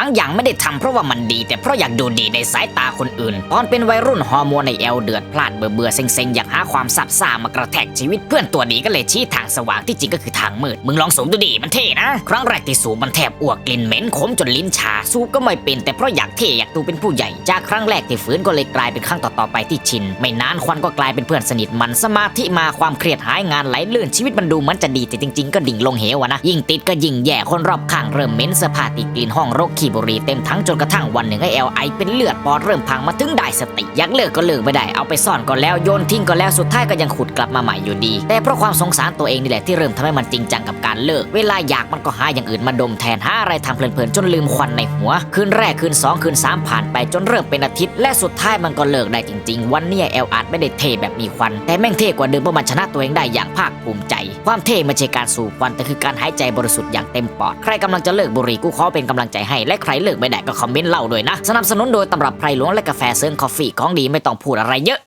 บางอย่างไม่ได้ทำเพราะว่ามันดี แต่เพราะอยากดูดีในสายตาคนอื่น ตอนเป็นวัยรุ่นฮอร์โมนในเอลเดือดพลาดเบื่อเบื่อเซ็งๆอยากหาความสับซ่ามากระแทกชีวิตเพื่อนตัวดีก็เลยชี้ทางสว่างที่จริงก็คือทางมืดมึงลองสูบดูดิมันเท่นะ ครั้งแรกที่สูบมันแทบอ้วกกลิ่นเหม็นขมจนลิ้นชาสูบก็ไม่เป็น แต่เพราะอยากเท่อยากดูเป็นผู้ใหญ่จากครั้งแรกที่ฝืนก็เลยกลายเป็นครั้งต่อๆไปที่ชิน ไม่นานควันก็กลายเป็นเพื่อนสนิทมันสมาธิมาความเครียดหายงานไหลลื่นชีวิตมันดูมือนจะดีแต่จริง ๆ ก็ดิ่งลงเหวนะยิ่งติดก็ยิ่งแย่คนรอบข้างเริ่มเหม็นเสื้อผ้าติดกลิ่นห้องรกขีบุหรี่เต็มทั้งจนกระทั่งวันหนึ่งไอเอลไอเป็นเลือดปอดเริ่มพังมาถึงได้สติอยากเลิกก็เลิกไม่ได้เอาไปซ่อนก็แล้วโยนทิ้งก็แล้วสุดท้ายก็ยังขุดกลับมาใหม่อยู่ดี แต่เพราะความสงสารตัวเองนี่แหละที่เริ่มทำให้มันจริงจังกับการเลิก เวลาอยากมันก็หาอย่างอื่นมาดมแทนหาอะไรทำเพลินๆจนลืมควันในหัว คืนแรกคืนสองคืนสามผ่านไปจนเริ่มเป็นอาทิตย์ และสุดท้ายมันก็เลิกได้จริง ๆ วันนี้ยแอลอาจไม่ได้เทแบบมีควัน แต่แม่งเทกว่าเดิมเพราะมันชนะตัวเองได้อย่างภาคภูมิใจ ความเท่ไม่ใช่การสูบควันแต่คือการหายใจบริสุทธิ์อย่างเต็มปอด ใครกำลังจะเลิกบุหรี่กูขอเป็นกำลังใจให้และใครเลิกไม่ได้ก็คอมเมนต์เล่าด้วยนะ สนับสนุนโดยตำรับไพรหลวงและกาแฟเซิร์นคอฟฟี่ของดีไม่ต้องพูดอะไรเยอะ